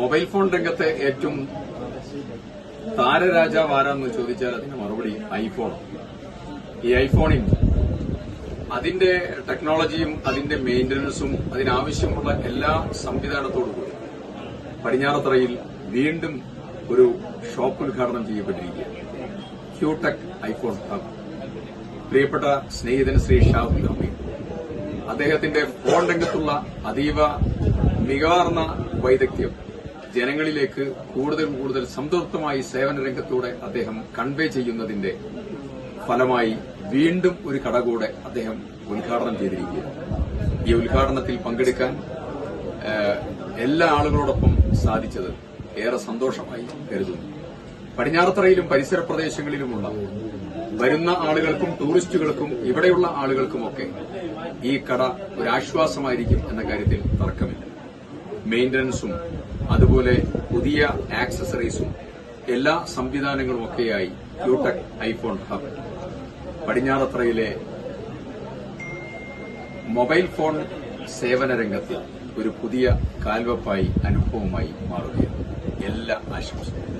Mobile phone രംഗത്തെ ഏറ്റവും താരരാജാവ് ആരാന്ന് ചോദിച്ചാൽ അതിന് മറുപടി ഐഫോൺ ഈ ഐഫോണിൽ അതിന്റെ ടെക്നോളജിയും അതിന്റെ മെയിന്റനൻസും അതിനാവശ്യമുള്ള എല്ലാ സംവിധാനത്തോടും കൂടി പടിഞ്ഞാറത്തറയിൽ വീണ്ടും ഒരു ഷോപ്പ് ഉദ്ഘാടനം ചെയ്യപ്പെട്ടിരിക്കുകയാണ്. ക്യൂടെക് ഐഫോൺ ഹബ് പ്രിയപ്പെട്ട സ്നേഹിതൻ ശ്രീ ഷാഹുൽ അദ്ദേഹത്തിന്റെ ഫോൺ രംഗത്തുള്ള അതീവ മികവാർന്ന വൈദഗ്ധ്യം. ജനങ്ങളിലേക്ക് കൂടുതൽ കൂടുതൽ സംതൃപ്തമായി സേവന രംഗത്തൂടെ അദ്ദേഹം കൺവേ ചെയ്യുന്നതിന്റെ ഫലമായി വീണ്ടും ഒരു കട കൂടെ അദ്ദേഹം ഉദ്ഘാടനം ചെയ്തിരിക്കുകയാണ്. ഈ ഉദ്ഘാടനത്തിൽ പങ്കെടുക്കാൻ എല്ലാ ആളുകളോടൊപ്പം സാധിച്ചത് ഏറെ സന്തോഷമായി കരുതുന്നു. പടിഞ്ഞാറത്തറയിലും പരിസര പ്രദേശങ്ങളിലുമുള്ള വരുന്ന ആളുകൾക്കും ടൂറിസ്റ്റുകൾക്കും ഇവിടെയുള്ള ആളുകൾക്കുമൊക്കെ ഈ കട ഒരാശ്വാസമായിരിക്കും എന്ന കാര്യത്തിൽ തർക്കമില്ല. മെയിന്റനൻസും അതുപോലെ പുതിയ ആക്സസറീസും എല്ലാ സംവിധാനങ്ങളും ഒക്കെയായി ക്യൂടെക് ഐഫോൺ ഹബ്. പടിഞ്ഞാറത്രയിലെ മൊബൈൽ ഫോൺ സേവന രംഗത്ത് ഒരു പുതിയ കാൽവപ്പായി അനുഭവമായി മാറുകയാണ്. എല്ലാ ആശംസകളും.